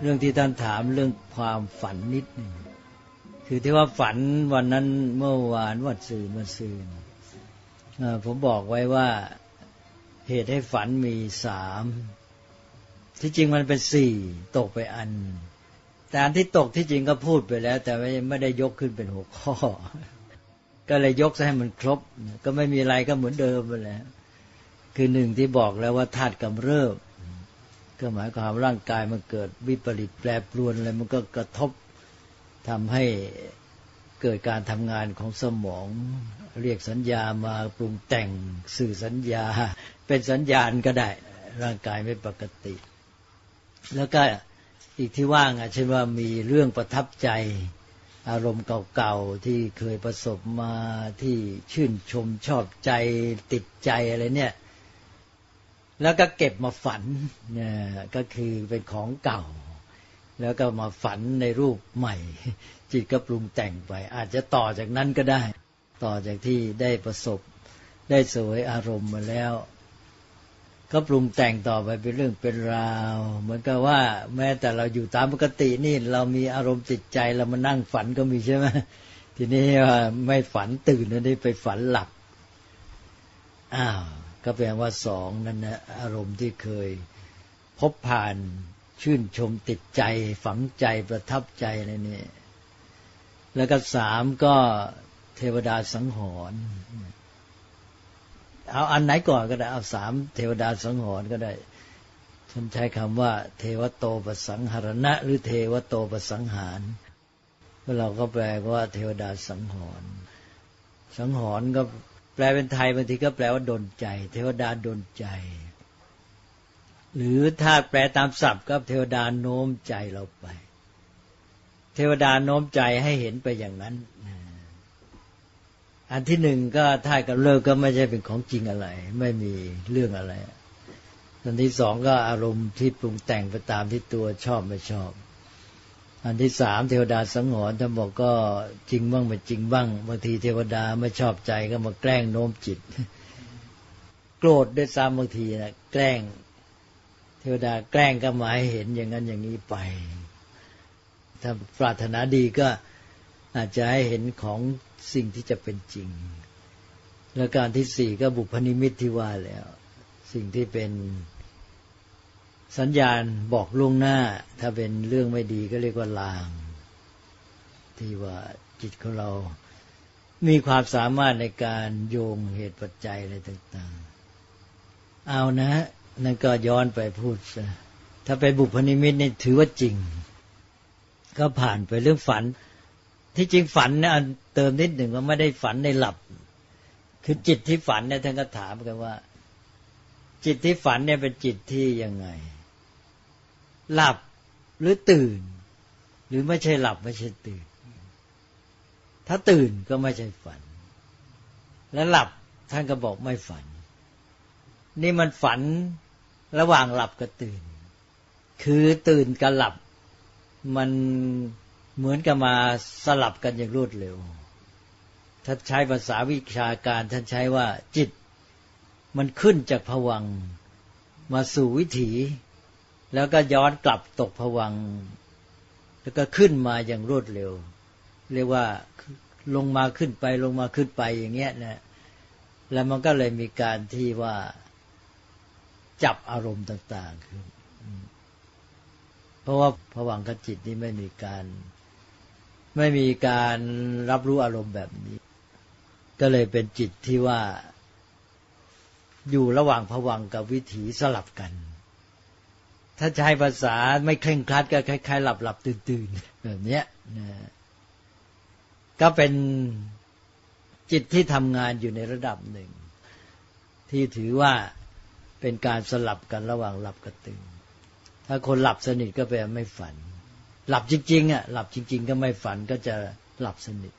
เรื่องที่ท่านถามเรื่องความฝันนิดหนึ่งคือที่ว่าฝันวันนั้นเมื่อวานวัดสื่อมาซืนผมบอกไว้ว่าเหตุให้ฝันมีสามที่จริงมันเป็นสี่ตกไปอัน แต่อันที่ตกที่จริงก็พูดไปแล้ว แต่ไม่ได้ยกขึ้นเป็นหัวข้อ ก็เลยยกให้มันครบ ก็ไม่มีอะไรก็เหมือนเดิมไปแล้วคือหนึ่งที่บอกแล้วว่าธาตุกำเริบ ก็หมายความร่างกายมันเกิดวิปริตแปรปรวนอะไรมันก็กระทบทำให้เกิดการทำงานของสมอง เรียกสัญญามาปรุงแต่งสื่อสัญญา เป็นสัญญาณก็ได้ ร่างกายไม่ปกติ แล้วก็อีกที่ว่างอะเช่นว่ามีเรื่องประทับใจอารมณ์เก่าๆที่เคยประสบมาที่ชื่นชมชอบใจติดใจอะไรเนี่ย แล้วก็เก็บมาฝันเนี่ยก็คือเป็นของเก่า แล้วก็มาฝันในรูปใหม่ จิตก็ปรุงแต่งไป อาจจะต่อจากนั้นก็ได้ ต่อจากที่ได้ประสบ ได้สวยอารมณ์มาแล้ว ก็ปรุงแต่งต่อไปเป็นเรื่องเป็นราว เหมือนกับว่า แม้แต่เราอยู่ตามปกตินี่เรามีอารมณ์ติดใจเรามานั่งฝันก็มีใช่ไหมทีนี้ไม่ฝันตื่นนี่ไปฝันหลับอ้าว ก็แปลว่าสองนั่นนะอารมณ์ที่เคยพบผ่านชื่นชมติดใจฝังใจประทับใจอะไรนี่แล้วก็สามก็เทวดาสังหรณ์เอาอันไหนก่อนก็ได้เอาสามเทวดาสังหรณ์ก็ได้ฉันใช้คำว่า เทวโตประสังหรณะ หรือเทวโตประสังหารเราก็แปลว่าเทวดาสังหรณ์สังหรณ์ก็ ลเป็นไทยบางทีก็แปลว่าดนใจ เทวดาดนใจ หรือถ้าแปลตามศัพท์ก็เทวดาโน้มใจเราไป เทวดาโน้มใจให้เห็นไปอย่างนั้น อันที่หนึ่งก็ถ้ากับเลิกก็ไม่ใช่เป็นของจริงอะไร ไม่มีเรื่องอะไรอันที่สองก็อารมณ์ที่ปรุงแต่งไปตามที่ตัวชอบไม่ชอบ อันที่สามเทวดาสังหรณ์ท่านบอกก็จริงบ้างไม่จริงบ้างบางทีเทวดาไม่ชอบใจก็มาแกล้งโน้มจิต โกรธด้วยซ้ำบางทีนะแกล้ง เทวดาแกล้งก็หมาให้เห็นอย่างนั้นอย่างนี้ไป ถ้าปรารถนาดีก็อาจจะให้เห็นของสิ่งที่จะเป็นจริง แล้วการที่สี่ก็บุพนิมิตที่ว่าแล้ว สิ่งที่เป็น สัญญาณบอกล่วงหน้า ถ้าเป็นเรื่องไม่ดีก็เรียกว่าลาง ที่ว่าจิตของเรา มีความสามารถในการโยงเหตุปัจจัยอะไรต่าง ๆ เอานะ นั่นก็ย้อนไปพูดถ้าไปบุพนิมิตนี่ถือว่าจริง ก็ผ่านไปเรื่องฝัน ที่จริงฝันเนี่ยเติมนิดหนึ่งว่าไม่ได้ฝันในหลับ คือจิตที่ฝันเนี่ยท่านก็ถามกันว่าจิตที่ฝันเนี่ยเป็นจิตที่ยังไง หลับหรือตื่น หรือไม่ใช่หลับไม่ใช่ตื่น ถ้าตื่นก็ไม่ใช่ฝัน และหลับท่านก็บอกไม่ฝัน นี่มันฝันระหว่างหลับกับตื่น คือตื่นกับหลับ มันเหมือนกับมาสลับกันอย่างรวดเร็วถ้าใช้ภาษาวิชาการท่านใช้ว่าจิต มันขึ้นจากผวังมาสู่วิถี แล้วก็ย้อนกลับตกผวัง แล้วก็ขึ้นมาอย่างรวดเร็ว เรียกว่าลงมาขึ้นไปลงมาขึ้นไปอย่างเงี้ยนะแล้วมันก็เลยมีการที่ว่าจับอารมณ์ต่างๆขึ้นเพราะว่าผวังขจิตนี้ไม่มีการ ไม่มีการรับรู้อารมณ์แบบนี้ ก็เลยเป็นจิตที่ว่า อยู่ระหว่างผวังกับวิถีสลับกัน ถ้าใช้ภาษาไม่เคร่งครัดก็คล้ายๆหลับหลับตื่นตื่นแบบนี้นะก็เป็นจิตที่ทำงานอยู่ในระดับหนึ่ง ที่ถือว่าเป็นการสลับกันระหว่างหลับกับตื่น ถ้าคนหลับสนิทก็แปลไม่ฝัน หลับจริงๆอะหลับจริง ๆ ก็ไม่ฝันก็จะหลับสนิท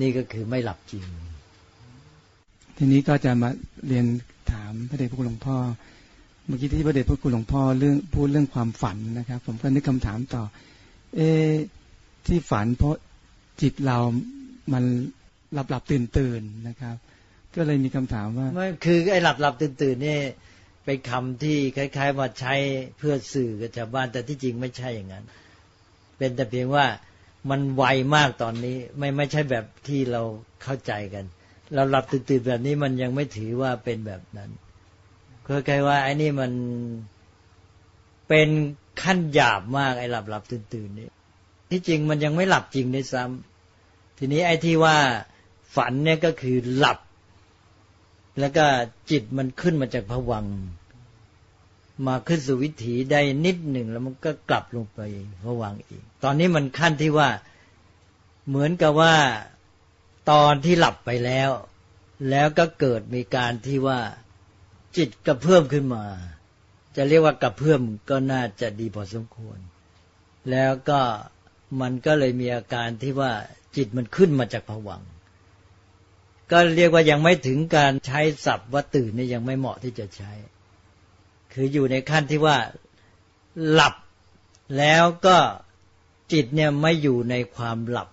นี่ก็คือไม่หลับจริง ทีนี้ก็จะมาเรียนถามพระเดชพระคุณหลวงพ่อ มื่อกี้ที่พระเดชพระคุณหลวงพ่อเรื่องพูดเรื่องความฝันนะครับ ผมก็นึกคำถามต่อ เอที่ฝันเพราะจิตเรามันหลับหลับตื่นตื่นนะครับ ก็เลยมีคำถามว่าไม่คือไอ้หลับหลับตื่นตื่นนี่เป็นคำที่คล้ายๆว่าใช้เพื่อสื่อกับชาวบ้านแต่ที่จริงไม่ใช่อย่างนั้น เป็นแต่เพียงว่ามันไวมากตอนนี้ ไม่ไม่ใช่แบบที่เราเข้าใจกัน เราหลับตื่นๆแบบนี้มันยังไม่ถือว่าเป็นแบบนั้น คล้ายๆว่าไอ้นี่มันเป็นขั้นหยาบมากไอ้หลับหลับตื่นตื่นนี่ที่จริงมันยังไม่หลับจริงด้วยซ้ำทีนี้ไอ้ที่ว่าฝันเนี่ยก็คือหลับ แล้วก็จิตมันขึ้นมาจากผวัง มาขึ้นสู่วิถีได้นิดหนึ่งแล้วมันก็กลับลงไปผวังอีก ตอนนี้มันขั้นที่ว่าเหมือนกับว่าตอนที่หลับไปแล้ว แล้วก็เกิดมีการที่ว่า จิตกระเพื่อมขึ้นมา จะเรียกว่ากระเพื่อมก็น่าจะดีพอสมควร แล้วก็มันก็เลยมีอาการที่ว่าจิตมันขึ้นมาจากผวัง ก็เรียกว่ายังไม่ถึงการใช้ศัพท์ว่าตื่นนี่ยังไม่เหมาะที่จะใช้ คืออยู่ในขั้นที่ว่าหลับ แล้วก็จิตเนี่ยไม่อยู่ในความหลับ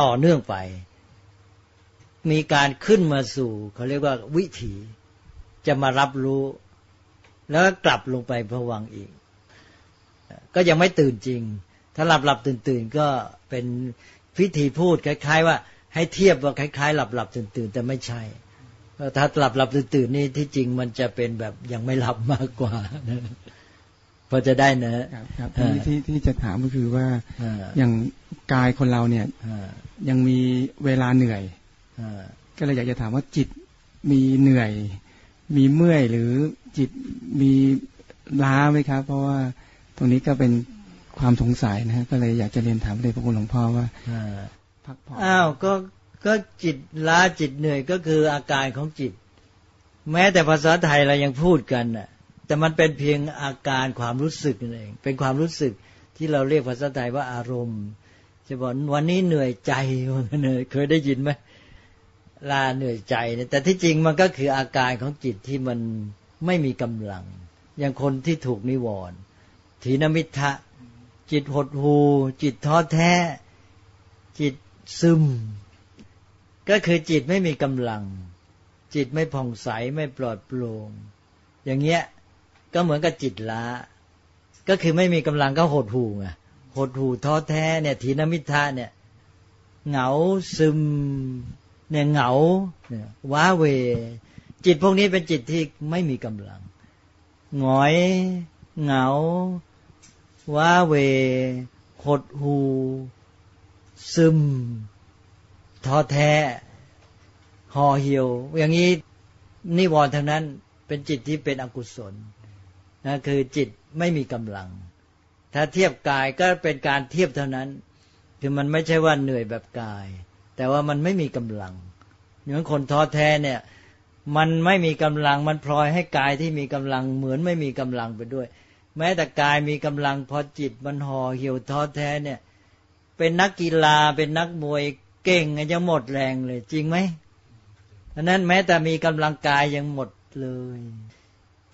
ต่อเนื่องไป มีการขึ้นมาสู่เขาเรียกว่าวิถี จะมารับรู้ แล้วก็กลับลงไปผวังอีก ก็ยังไม่ตื่นจริง ถ้าหลับหลับตื่นตื่นก็เป็นพิธีพูดคล้าย ๆ ว่า ให้เทียบว่าคล้ายๆ หลับหลับตื่นตื่นแต่ไม่ใช่ถ้าหลับหลับตื่นตื่นนี่ที่จริงมันจะเป็นแบบยังไม่หลับมากกว่าพอจะได้นะครับครับที่ที่จะถามก็คือว่าอย่างกายคนเราเนี่ยยังมีเวลาเหนื่อยก็เลยอยากจะถามว่าจิตมีเหนื่อย มีเมื่อยหรือจิตมีล้าไหมครับ เพราะว่าตรงนี้ก็เป็นความสงสัยนะฮะก็เลยอยากจะเรียนถามเลยพระคุณหลวงพ่อว่าพักผ่อนอ้าวก็ก็จิตล้าจิตเหนื่อยก็คืออาการของจิต แม้แต่ภาษาไทยเรายังพูดกันน่ะ แต่มันเป็นเพียงอาการความรู้สึกนั่นเอง เป็นความรู้สึกที่เราเรียกภาษาไทยว่าอารมณ์จะบอกวันนี้เหนื่อยใจเหนื่อยเคยได้ยินไหม ลาเหนื่อยใจเนี่ยแต่ที่จริงมันก็คืออาการของจิตที่มันไม่มีกำลัง อย่างคนที่ถูกนิวรณ์ถีนมิทะจิตหดหู จิตท้อแท้ จิตซึม ก็คือจิตไม่มีกำลัง จิตไม่ผ่องใสไม่ปลอดโปร่งอย่างเงี้ยก็เหมือนกับจิตล้า ก็คือไม่มีกำลังก็หดหูไงหดหูท้อแท้เนี่ยถีนมิทะเนี่ยเหงาซึม เนี่ยเหงาเนี่ยว้าเว จิตพวกนี้เป็นจิตที่ไม่มีกำลังหงอย เหงา ว้าเว หดหู ซึม ท้อแท้ ห่อเหี่ยว อย่างนี้นิวรณ์ทั้งนั้นเป็นจิตที่เป็นอกุศลนะคือจิตไม่มีกำลัง ถ้าเทียบกายก็เป็นการเทียบเท่านั้น คือมันไม่ใช่ว่าเหนื่อยแบบกาย แต่ว่ามันไม่มีกำลังเหมือนคนท้อแท้เนี่ย มันไม่มีกำลังมันพลอยให้กายที่มีกำลังเหมือนไม่มีกำลังไปด้วย แม้แต่กายมีกำลังพอจิตมันห่อเหี่ยวท้อแท้เนี่ย เป็นนักกีฬาเป็นนักมวยเก่งจะหมดแรงเลย จริงไหมอันนั้นแม้แต่มีกำลังกายยังหมดเลย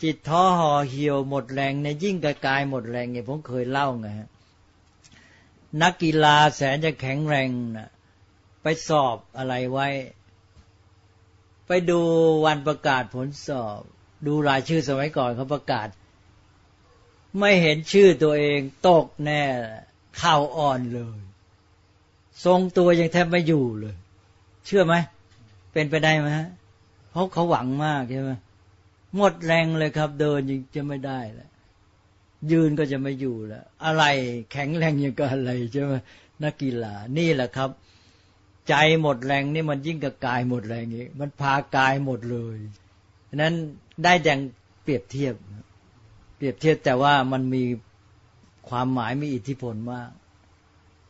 จิตท้อห่อเหี่ยวหมดแรงในยิ่งกับกายหมดแรงไงผมเคยเล่าไงนักกีฬาแสนจะแข็งแรงนะ ไปสอบอะไรไว้ ไปดูวันประกาศผลสอบ ดูรายชื่อสมัยก่อนเขาประกาศ ไม่เห็นชื่อตัวเองตกแน่ข่าวอ่อนเลย ทรงตัวยังแทบไม่อยู่เลย เชื่อไหม เป็นไปได้ไหมฮะเพราะเขาหวังมากใช่ไหมหมดแรงเลยครับ เดินยังจะไม่ได้แล้วยืนก็จะไม่อยู่แล้ว อะไรแข็งแรงยังก็อะไรใช่ไหมนักกีฬานี่แหละครับ ใจหมดแรงนี่มันยิ่งกับกายหมดแรงนี้มันพากายหมดเลยนั้นได้แดงเปรียบเทียบ เปรียบเทียบแต่ว่ามันมีความหมายมีอิทธิพลมาก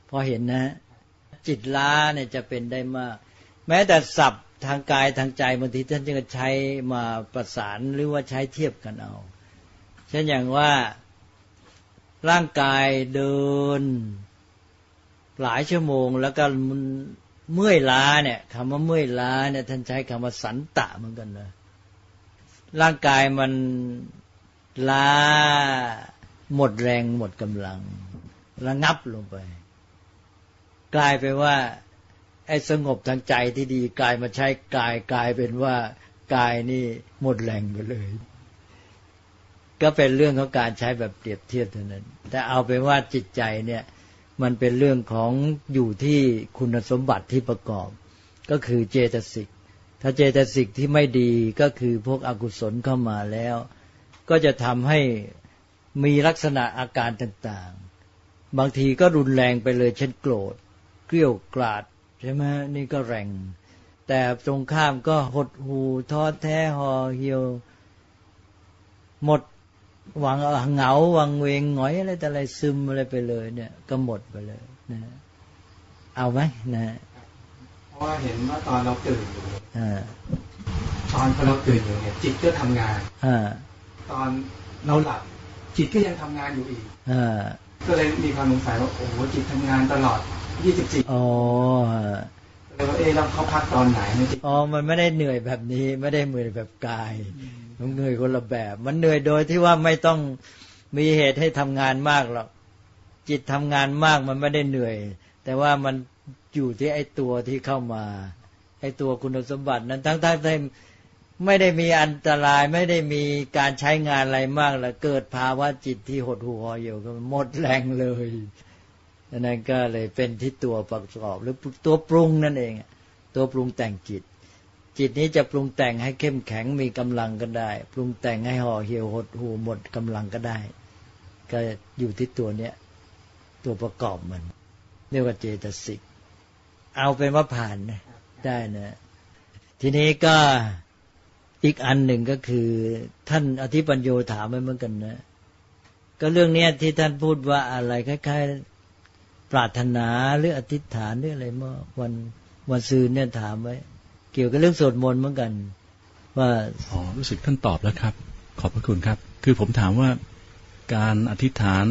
พอเห็นนะ จิตล้าเนี่ยจะเป็นได้มาก แม้แต่ศัพท์ทางกายทางใจบางทีท่านจะใช้มาประสานหรือว่าใช้เทียบกันเอา เช่นอย่างว่าร่างกายเดิน หลายชั่วโมงแล้วก็มัน เมื่อยล้าเนี่ยคำว่าเมื่อยล้าเนี่ยท่านใช้คำว่าสันตะเหมือนกันเลยร่างกายมันล้าหมดแรงหมดกำลัง ระงับลงไป กลายไปว่า ไอ้สงบทางใจที่ดีกลายมาใช้กายกลายเป็นว่ากายนี่หมดแรงไปเลย ก็เป็นเรื่องของการใช้แบบเปรียบเทียบเท่านั้น แต่เอาเป็นว่าจิตใจเนี่ย มันเป็นเรื่องของอยู่ที่คุณสมบัติที่ประกอบ ก็คือเจตสิก ถ้าเจตสิกที่ไม่ดีก็คือพวกอกุศลเข้ามาแล้ว ก็จะทำให้มีลักษณะอาการต่างๆ บางทีก็รุนแรงไปเลยเช่นโกรธ เกลี้ยวกราดใช่ไหมนี่ก็แรง แต่ตรงข้ามก็หดหูท้อแท้ห่อเหี่ยว หมด วังเหงาวังเวงหงอยอะไรแต่อะไรซึมอะไรไปเลย เนี่ย ก็หมดไปเลยนะเอาไหมนะเพราะว่าเห็นว่าตอนเราตื่นอยู่อ่าตอนพอเราตื่นอยู่เนี่ย จิตก็ทำงานอ่าตอนเราหลับ จิตก็ยังทำงานอยู่อีกอ่าก็เลยมีความสงสัยว่าโอ้โหจิตทำงานตลอด24อ๋อเลยว่าเอ๊ะเราเขาพักตอนไหนเนี่ยจิตอ๋อมันไม่ได้เหนื่อยแบบนี้ ไม่ได้เหนื่อยแบบกาย มันเหนื่อยคนละแบบ มันเหนื่อยโดยที่ว่าไม่ต้องมีเหตุให้ทำงานมากหรอกจิตทำงานมากมันไม่ได้เหนื่อย แต่ว่ามันอยู่ที่ไอ้ตัวที่เข้ามา ไอ้ตัวคุณสมบัตินั้นทั้งๆที่ไม่ได้มีอันตรายไม่ได้มีการใช้งานอะไรมากแล้วเกิดภาวะจิตที่หดหู่หอเหี่ยวก็หมดแรงเลยดังนั้นก็เลยเป็นที่ตัวประกอบหรือตัวปรุงนั่นเอง ตัวปรุงแต่งจิต จิตนี้จะปรุงแต่งให้เข้มแข็งมีกำลังก็ได้ ปรุงแต่งให้ห่อเหี่ยวหดหูหมดกำลังก็ได้ ก็อยู่ที่ตัวเนี้ยตัวประกอบมันเรียกว่าเจตสิกเอาเป็นว่าผ่านได้นะทีนี้ก็อีกอันหนึ่งก็คือ ท่านอธิปัญโยถามไว้เหมือนกันนะ ก็เรื่องเนี้ยที่ท่านพูดว่าอะไรคล้ายๆ ปรารถนาหรืออธิษฐานหรืออะไรเมื่อวันวันซืนเนี่ยถามไว้ เกี่ยวกับเรื่องสวดมนต์เหมือนกัน ว่าอ๋อรู้สึกท่านตอบแล้วครับ ขอบพระคุณครับ คือผมถามว่าการอธิษฐาน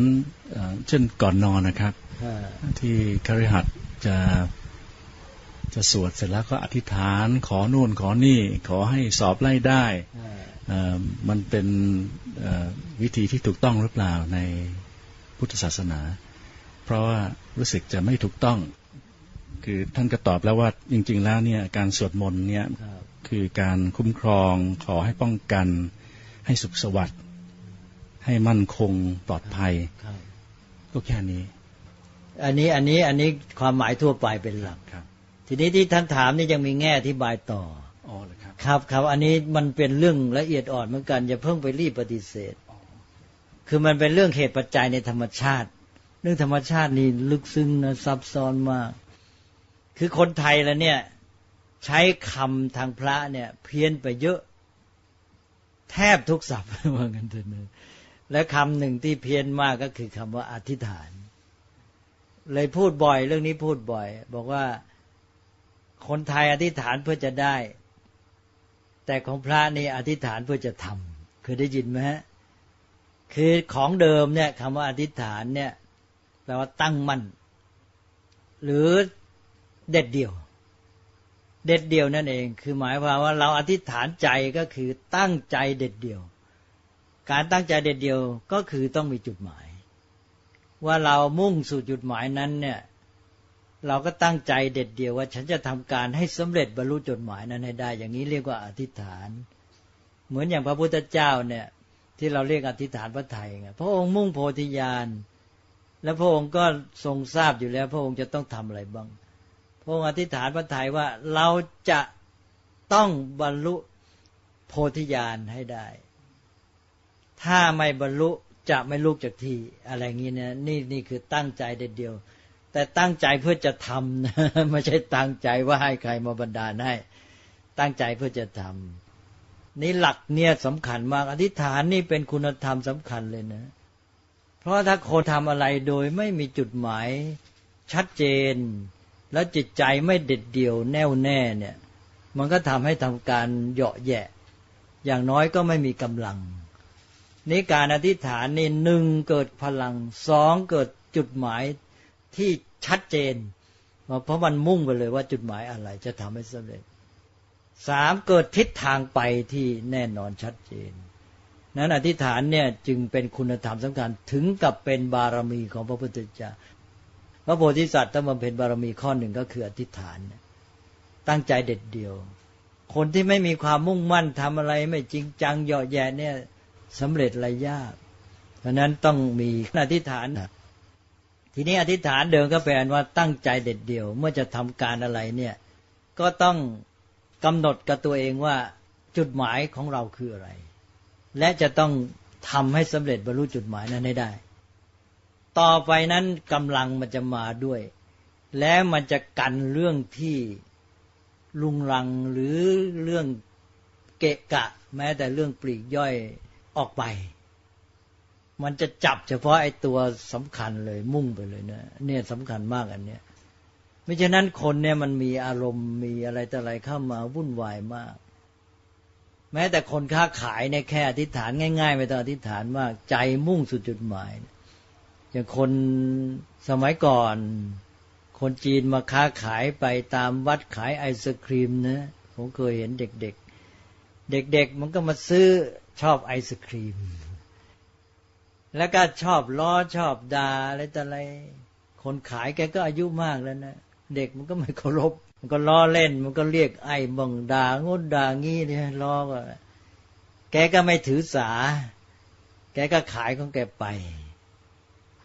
เอ่อเช่นก่อนนอนนะครับอ่าที่คฤหัสถ์จะจะสวดเสร็จแล้วก็อธิษฐานขอนู่นขอนี่ ขอให้สอบไล่ได้อ่าเอ่อมันเป็นเอ่อวิธีที่ถูกต้องหรือเปล่าในพุทธศาสนา เพราะว่ารู้สึกจะไม่ถูกต้อง คือท่านก็ตอบแล้วว่าจริง ๆ แล้วเนี่ยการสวดมนต์เนี่ยครับคือการคุ้มครองขอให้ป้องกัน ให้สุขสวัสดิ์ให้มั่นคงปลอดภัยครับก็แค่นี้ อันนี้อันนี้อันนี้ความหมายทั่วไปเป็นหลักครับ ทีนี้ที่ท่านถามนี่ยังมีแง่อธิบายต่ออ๋อเลยครับครับครับอันนี้มันเป็นเรื่องละเอียดอ่อนเหมือนกันอย่าเพิ่งไปรีบปฏิเสธ คือมันเป็นเรื่องเหตุปัจจัยในธรรมชาติ เรื่องธรรมชาตินี่ลึกซึ้งนะซับซ้อนมาก คือคนไทยแล้วเนี่ย ใช้คำทางพระเนี่ย เพี้ยนไปเยอะ แทบทุกศัพท์ว่ากันเถอะนะและคำหนึ่งที่เพี้ยนมากก็คือคำว่าอธิษฐาน เลยพูดบ่อย เรื่องนี้พูดบ่อย บอกว่าคนไทยอธิษฐานเพื่อจะได้ แต่ของพระนี่อธิษฐานเพื่อจะทำเคยได้ยินไหมฮะคือของเดิมเนี่ยคำว่าอธิษฐานเนี่ยแปลว่าตั้งมั่นหรือ เด็ดเดี่ยว เด็ดเดี่ยวนั่นเอง คือหมายความว่าเราอธิษฐานใจก็คือตั้งใจเด็ดเดี่ยว การตั้งใจเด็ดเดี่ยวก็คือต้องมีจุดหมาย ว่าเรามุ่งสู่จุดหมายนั้นเนี่ยเราก็ตั้งใจเด็ดเดี่ยวว่าฉันจะทำการให้สำเร็จบรรลุจุดหมายนั้นให้ได้ อย่างนี้เรียกว่าอธิษฐาน เหมือนอย่างพระพุทธเจ้าเนี่ยที่เราเรียกอธิษฐานพระไทยไงพระองค์มุ่งโพธิญาณและพระองค์ก็ทรงทราบอยู่แล้ว พระองค์จะต้องทำอะไรบ้าง พระองค์อธิษฐานพระไทยว่าเราจะต้องบรรลุโพธิญาณให้ได้ ถ้าไม่บรรลุจะไม่ลุกจากที่อะไรงี้นี่ยนี่นี่คือตั้งใจเด็ดเดียว แต่ตั้งใจเพื่อจะทำนะไม่ใช่ตั้งใจว่าให้ใครมาบันดาลให้ ตั้งใจเพื่อจะทำนี่หลักเนี่ยสำคัญมาก อธิษฐานนี่เป็นคุณธรรมสำคัญเลยนะ เพราะถ้าคนทำอะไรโดยไม่มีจุดหมายชัดเจน แล้วจิตใจไม่เด็ดเดี่ยวแน่วแน่เนี่ย มันก็ทำให้ทำการเหยาะแยะ อย่างน้อยก็ไม่มีกำลังนี่การอธิษฐานนี่หนึ่งเกิดพลังสองเกิดจุดหมายที่ชัดเจน เพราะมันมุ่งไปเลยว่าจุดหมายอะไรจะทำให้สำเร็จสามเกิดทิศทางไปที่แน่นอนชัดเจน นั้นอธิษฐานเนี่ยจึงเป็นคุณธรรมสำคัญถึงกับเป็นบารมีของพระพุทธเจ้า พระโพธิสัตว์ต้องบำเพ็ญบารมีข้อหนึ่งก็คืออธิษฐาน ตั้งใจเด็ดเดียว คนที่ไม่มีความมุ่งมั่นทำอะไรไม่จริงจังเหยาะแย่เนี่ยสำเร็จอะไรยากเพราะนั้นต้องมีอธิษฐานทีนี้อธิษฐานเดิมก็แปลว่าตั้งใจเด็ดเดี่ยว เมื่อจะทำการอะไรเนี่ย ก็ต้องกำหนดกับตัวเองว่าจุดหมายของเราคืออะไร และจะต้องทำให้สำเร็จบรรลุจุดหมายนั้นให้ได้ ต่อไปนั้นกำลังมันจะมาด้วย และมันจะกันเรื่องที่ลุงรังหรือเรื่องเกะกะ แม้แต่เรื่องปลีกย่อยออกไป มันจะจับเฉพาะไอ้ตัวสำคัญเลยมุ่งไปเลยเนะเนี่ยสำคัญมากอันเนี้ยไม่ฉะนั้นคนเนี่ยมันมีอารมณ์มีอะไรต่ออะไรเข้ามาวุ่นวายมาก แม้แต่คนค้าขายเนี่ยแค่อธิษฐานง่ายๆไม่ต้องอธิษฐานมากใจมุ่งสุดจุดหมาย อย่างคนสมัยก่อน คนจีนมาค้าขายไปตามวัดขายไอศครีมนะผมเคยเห็นเด็ก ๆ เด็ก ๆ มันก็มาซื้อชอบไอศครีม แล้วก็ชอบล้อชอบดา่าอะไรต่ออะไร คนขายแกก็อายุมากแล้วนะ เด็กมันก็ไม่เคารพ มันก็ล้อเล่น มันก็เรียกไอ้บังด่างดด่างี้เนี่ยล้อก็แกก็ไม่ถือสา แกก็ขายของแกไป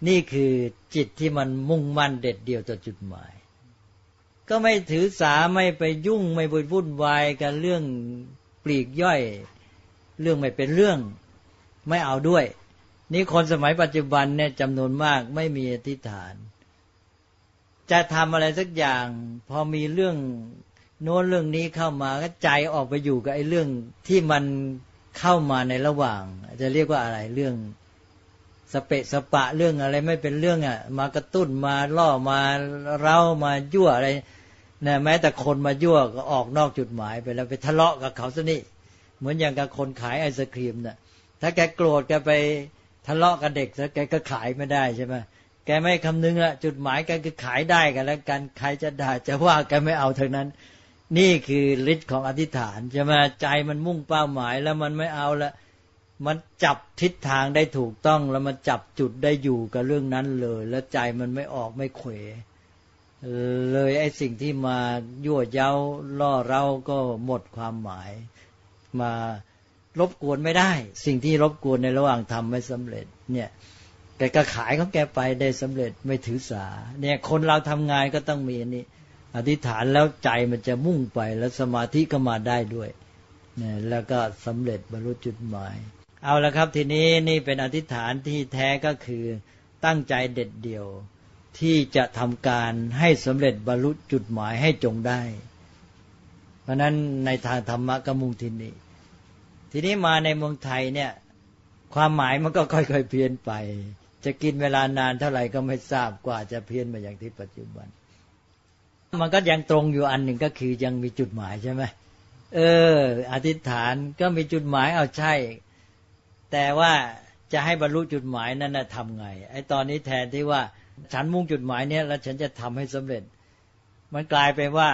นี่คือจิตที่มันมุ่งมั่นเด็ดเดี่ยวต่อจุดหมาย ก็ไม่ถือสาไม่ไปยุ่งไม่บุวุ่นวายกันเรื่องปลีกย่อย เรื่องไม่เป็นเรื่องไม่เอาด้วย นี่คนสมัยปัจจุบันเนี่ยจำนวนมากไม่มีอธิษฐาน จะทำอะไรสักอย่าง พอมีเรื่องโน้นเรื่องนี้เข้ามาก็ใจออกไปอยู่กับไอ้เรื่องที่มันเข้ามาในระหว่าง จะเรียกว่าอะไรเรื่อง สเปะสปะเรื่องอะไรไม่เป็นเรื่องอะ มากระตุ้นมาล่อมาเร้ามายั่วอะไรนะแม้แต่คนมายั่วก็ออกนอกจุดหมายไปแล้วไปทะเลาะกับเขาซะนี่เหมือนอย่างกับคนขายไอศครีมนะ่ะถ้าแกโกรธแกไปทะเลาะกับเด็กซะแกก็ขายไม่ได้ใช่ไหมแกไม่คำนึงละจุดหมายแกคือขายได้กันแล้วกันใครจะด่าจะว่าแกไม่เอาทั้งนั้น นี่คือฤทธิ์ของอธิษฐานใช่ไหมใจมันมุ่งเป้าหมายแล้วมันไม่เอาละ มันจับทิศทางได้ถูกต้องแล้วมันจับจุดได้อยู่กับเรื่องนั้นเลย แล้วใจมันไม่ออกไม่เขวเลยไอ้สิ่งที่มายั่วเย้าล่อเราก็หมดความหมาย มารบกวนไม่ได้ สิ่งที่รบกวนในระหว่างทำไม่สำเร็จ เนี่ยแกก็ขายของแกไปได้สำเร็จไม่ถือสา เนี่ยคนเราทำงานก็ต้องมีอันนี้ อธิษฐานแล้วใจมันจะมุ่งไปแล้วสมาธิก็มาได้ด้วยเนี่ยแล้วก็สำเร็จบรรลุจุดหมาย เอาละครับทีนี้นี่เป็นอธิษฐานที่แท้ก็คือตั้งใจเด็ดเดี่ยวที่จะทำการให้สำเร็จบรรลุจุดหมายให้จงได้ เพราะนั้นในทางธรรมะก็มุ่งที่นี่ทีนี้มาในเมืองไทยเนี่ยความหมายมันก็ค่อยๆเพี้ยนไป จะกินเวลานานเท่าไหร่ก็ไม่ทราบกว่าจะเพี้ยนมาอย่างที่ปัจจุบัน มันก็ยังตรงอยู่อันหนึ่งก็คือยังมีจุดหมายใช่ไหมเออ อธิษฐานก็มีจุดหมายเอาใช่ แต่ว่าจะให้บรรลุจุดหมายนั้นนะทำไง ไอ้ตอนนี้แทนที่ว่าฉันมุ่งจุดหมายเนี้ยแล้วฉันจะทำให้สำเร็จ มันกลายไปว่า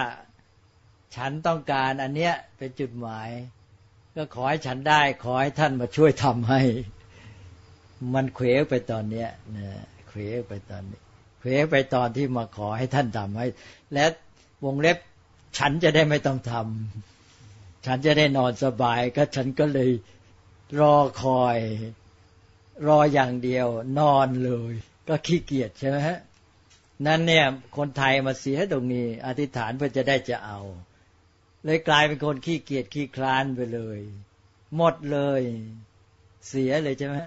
ฉันต้องการอันเนี้ยเป็นจุดหมาย ก็ขอให้ฉันได้ ขอให้ท่านมาช่วยทำให้ มันเขวไปตอนเนี้ยนะเขวไปตอนนี้เขวไปตอนที่มาขอให้ท่านทำให้ และวงเล็บฉันจะได้ไม่ต้องทำฉันจะได้นอนสบาย ก็ฉันก็เลย รอคอย รออย่างเดียว นอนเลย ก็ขี้เกียจใช่ไหมฮะนั่นเนี่ยคนไทยมาเสียตรงนี้ อธิษฐานเพื่อจะได้จะเอา เลยกลายเป็นคนขี้เกียจขี้คลานไปเลย หมดเลย เสียเลยใช่ไหม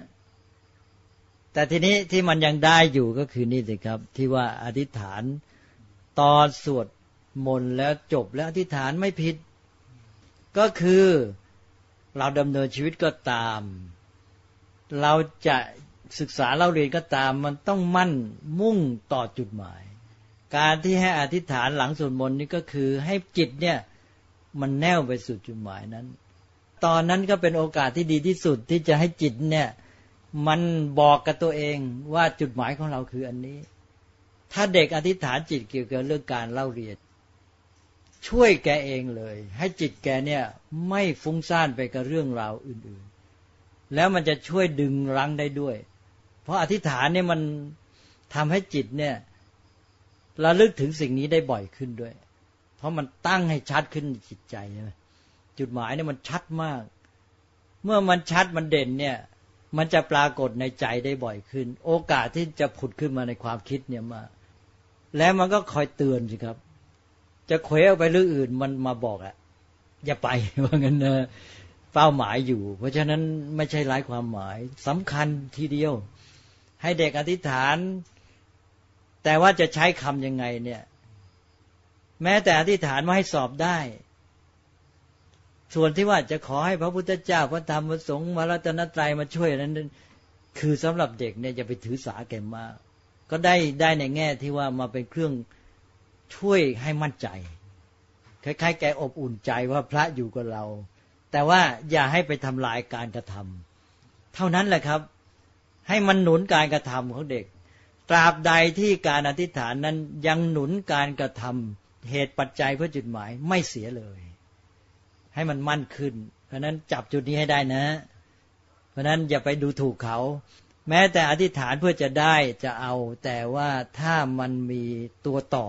แต่ทีนี้ที่มันยังได้อยู่ก็คือนี่สิครับ ที่ว่าอธิษฐานตอนสวดมนต์แล้วจบแล้วอธิษฐานไม่ผิด ก็คือ เราดำเนินชีวิตก็ตาม เราจะศึกษาเราเรียนก็ตามมันต้องมั่นมุ่งต่อจุดหมาย การที่ให้อธิษฐานหลังสวดมนต์นี่ก็คือให้จิตเนี่ยมันแน่วไปสู่จุดหมายนั้น ตอนนั้นก็เป็นโอกาสที่ดีที่สุดที่จะให้จิตเนี่ยมันบอกกับตัวเองว่าจุดหมายของเราคืออันนี้ ถ้าเด็กอธิษฐานจิตเกี่ยวกับเรื่องการเล่าเรียน ช่วยแกเองเลย ให้จิตแกเนี่ยไม่ฟุ้งซ่านไปกับเรื่องราวอื่นๆ แล้วมันจะช่วยดึงรั้งได้ด้วย เพราะอธิษฐานเนี่ยมันทำให้จิตเนี่ยระลึกถึงสิ่งนี้ได้บ่อยขึ้นด้วย เพราะมันตั้งให้ชัดขึ้นจิตใจใช่ไหมจุดหมายเนี่ยมันชัดมาก เมื่อมันชัดมันเด่นเนี่ย มันจะปรากฏในใจได้บ่อยขึ้น โอกาสที่จะผุดขึ้นมาในความคิดเนี่ยมา แล้วมันก็คอยเตือนสิครับ จะเควออกไปเรื่องอื่นมันมาบอกอะอย่าไปว่างั้นนะเป้าหมายอยู่ เพราะฉะนั้นไม่ใช่ไร้ความหมายสำคัญทีเดียว ให้เด็กอธิษฐาน แต่ว่าจะใช้คำยังไงเนี่ย แม้แต่อธิษฐานมาให้สอบได้ ส่วนที่ว่าจะขอให้พระพุทธเจ้าพระธรรมพระสงฆ์มารัตนตรัยมาช่วยนั้นคือสำหรับเด็กเนี่ยจะไปถือสาแก่มาก ก็ได้ได้ในแง่ที่ว่ามาเป็นเครื่อง ช่วยให้มั่นใจ คล้ายๆ แกอบอุ่นใจว่าพระอยู่กับเรา แต่ว่าอย่าให้ไปทำลายการกระทำเท่านั้นแหละครับ ให้มันหนุนการกระทำของเด็ก ตราบใดที่การอธิษฐานนั้นยังหนุนการกระทำเหตุปัจจัยเพื่อจุดหมายไม่เสียเลย ให้มันมั่นขึ้น เพราะนั้นจับจุดนี้ให้ได้นะ เพราะนั้นอย่าไปดูถูกเขาแม้แต่อธิษฐานเพื่อจะได้จะเอา แต่ว่าถ้ามันมีตัวต่อ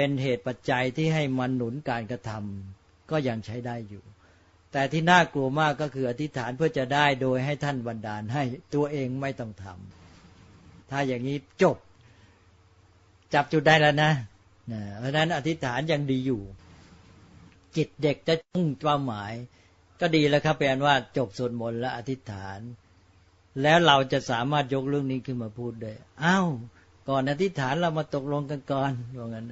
เป็นเหตุปัจจัยที่ให้มันหนุนการกระทำก็ยังใช้ได้อยู่ แต่ที่น่ากลัวมากก็คืออธิษฐานเพื่อจะได้โดยให้ท่านบันดาลให้ตัวเองไม่ต้องทำถ้าอย่างนี้จบ จับจุดได้แล้วนะเพราะนั้นอธิษฐานยังดีอยู่ จิตเด็กจะมุ่งเป้าหมาย ก็ดีแล้วครับแปลว่าจบสวดมนต์และอธิษฐาน แล้วเราจะสามารถยกเรื่องนี้ขึ้นมาพูดได้อ้าวก่อนอธิษฐานเรามาตกลงกันก่อนว่างั้น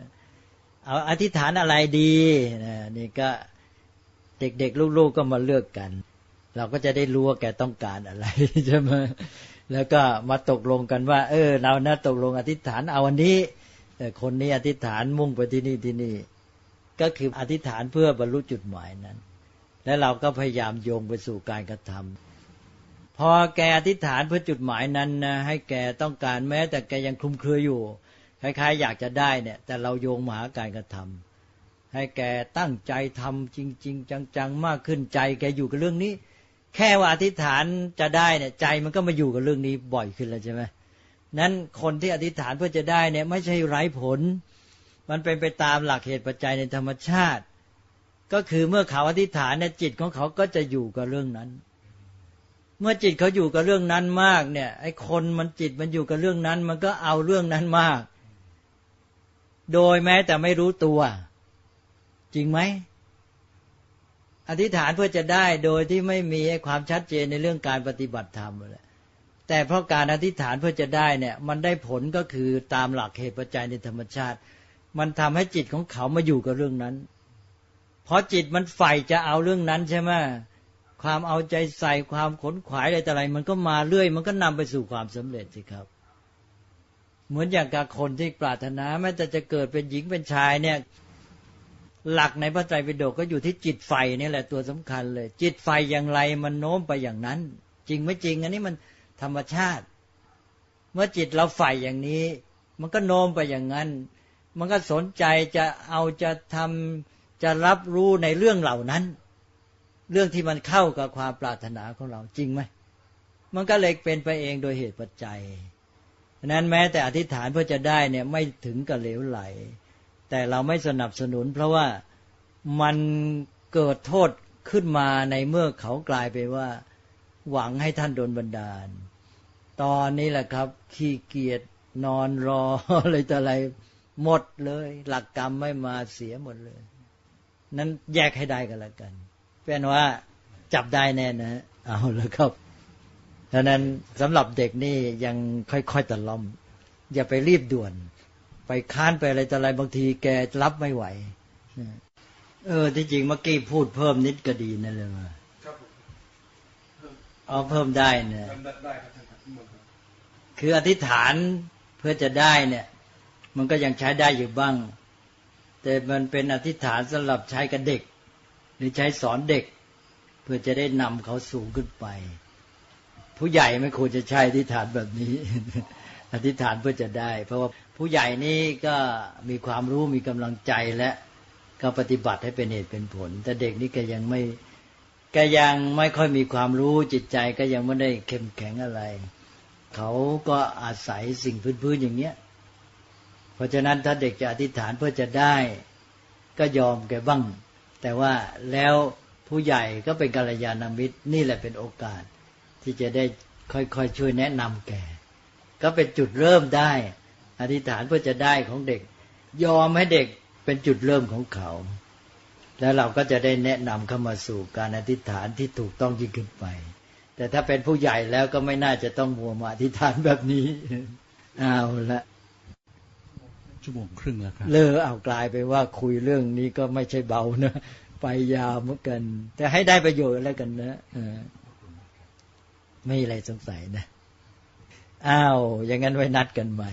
เอาอธิษฐานอะไรดีนี่ก็เด็กๆ ลูกๆก็มาเลือกกัน เราก็จะได้รู้ว่าแกต้องการอะไรใช่ไหมแล้วก็มาตกลงกันว่า เออ เรานะตกลงอธิษฐานเอาวันนี้แต่คนนี้อธิษฐานมุ่งไปที่นี่ที่นี่ ก็คืออธิษฐานเพื่อบรรลุจุดหมายนั้น แล้วเราก็พยายามโยงไปสู่การกระทำพอแกอธิษฐานเพื่อจุดหมายนั้นนะให้แกต้องการแม้แต่แกยังคลุมเครืออยู่ คล้ายๆอยากจะได้เนี่ย แต่เราโยงมาหาการกระทำให้แกตั้งใจทำจริง ๆ จัง ๆ มากขึ้นใจ แกอยู่กับเรื่องนี้ แค่ว่าอธิษฐานจะได้เนี่ย ใจมันก็มาอยู่กับเรื่องนี้บ่อยขึ้นแล้วใช่ไหมนั้นคนที่อธิษฐานเพื่อจะได้เนี่ย ไม่ใช่ไร้ผล มันเป็นไปตามหลักเหตุปัจจัยในธรรมชาติ ก็คือเมื่อเขาอธิษฐานเนี่ยจิตของเขาก็จะอยู่กับเรื่องนั้น เมื่อจิตเขาอยู่กับเรื่องนั้นมากเนี่ยไอ้คนมันจิตมันอยู่กับเรื่องนั้น มันก็เอาเรื่องนั้นมาก โดยแม้แต่ไม่รู้ตัว จริงไหมอธิษฐานเพื่อจะได้โดยที่ไม่มีความชัดเจนในเรื่องการปฏิบัติธรรมเลยแต่เพราะการอธิษฐานเพื่อจะได้เนี่ย มันได้ผลก็คือตามหลักเหตุปัจจัยในธรรมชาติ มันทำให้จิตของเขามาอยู่กับเรื่องนั้นเพราะจิตมันใฝ่จะเอาเรื่องนั้นใช่ไหมความเอาใจใส่ความขนขวายอะไรแต่อะไร มันก็มาเรื่อย มันก็นำไปสู่ความสำเร็จสิครับ เหมือนอย่างกับคนที่ปรารถนาแม้แต่จะเกิดเป็นหญิงเป็นชายเนี่ยหลักในพระไตรปิฎกก็อยู่ที่จิตไฟนี่แหละตัวสำคัญเลย จิตไฟอย่างไรมันโน้มไปอย่างนั้น จริงไม่จริง อันนี้มันธรรมชาติ เมื่อจิตเราไฟอย่างนี้ มันก็โน้มไปอย่างนั้น มันก็สนใจจะเอาจะทำจะรับรู้ในเรื่องเหล่านั้น เรื่องที่มันเข้ากับความปรารถนาของเราจริงไหมมันก็เลยเป็นไปเองโดยเหตุปัจจัย นั้นแม้แต่อธิษฐานเพื่อจะได้เนี่ยไม่ถึงกับเหลวไหล แต่เราไม่สนับสนุน เพราะว่ามันเกิดโทษขึ้นมาในเมื่อเขากลายไปว่า หวังให้ท่านโดนบันดาล ตอนนี้แหละครับ ขี้เกียจนอนรออะไรต่ออะไรหมดเลย หลักกรรมไม่มาเสียหมดเลย นั้นแยกให้ได้กันละกันเป็นว่าจับได้แน่นะ เอาแล้วครับ ดังนั้นสำหรับเด็กนี่ยังค่อยๆตะล่อม อย่าไปรีบด่วน ไปค้านไปอะไรต่ออะไรบางทีแกรับไม่ไหวเออที่จริงเมื่อกี้พูดเพิ่มนิดก็ดีนั่นเลยว่าเอาเพิ่มได้เนี่ยคืออธิษฐานเพื่อจะได้เนี่ย มันก็ยังใช้ได้อยู่บ้าง แต่มันเป็นอธิษฐานสำหรับใช้กับเด็ก หรือใช้สอนเด็ก เพื่อจะได้นำเขาสูงขึ้นไป ผู้ใหญ่ไม่ควรจะใช้อธิษฐานแบบนี้ อธิษฐานเพื่อจะได้ เพราะว่าผู้ใหญ่นี่ก็มีความรู้มีกำลังใจและก็ปฏิบัติให้เป็นเหตุเป็นผล แต่เด็กนี่ก็ยังไม่ก็ยังไม่ค่อยมีความรู้จิตใจก็ยังไม่ได้เข้มแข็งอะไร เขาก็อาศัยสิ่งพื้นๆอย่างเนี้ย เพราะฉะนั้นถ้าเด็กจะอธิษฐานเพื่อจะได้ ก็ยอมแกบ้าง แต่ว่าแล้วผู้ใหญ่ก็เป็นกัลยาณมิตรนี่แหละเป็นโอกาส ที่จะได้ค่อยๆช่วยแนะนำแกก็เป็นจุดเริ่มได้ อธิษฐานเพื่อจะได้ของเด็ก ยอมให้เด็กเป็นจุดเริ่มของเขา แล้วเราก็จะได้แนะนำเข้ามาสู่การอธิษฐานที่ถูกต้องยิ่งขึ้นไป แต่ถ้าเป็นผู้ใหญ่แล้วก็ไม่น่าจะต้องมัวมาอธิษฐานแบบนี้เอาละชั่วโมงครึ่งแล้วครับเลอเอากลายไปว่าคุยเรื่องนี้ก็ไม่ใช่เบานะไปยาวเหมือนกัน แต่ให้ได้ประโยชน์แล้วกันนะเออ ไม่มีอะไรสงสัยนะ อ้าว อย่างนั้นไว้นัดกันใหม่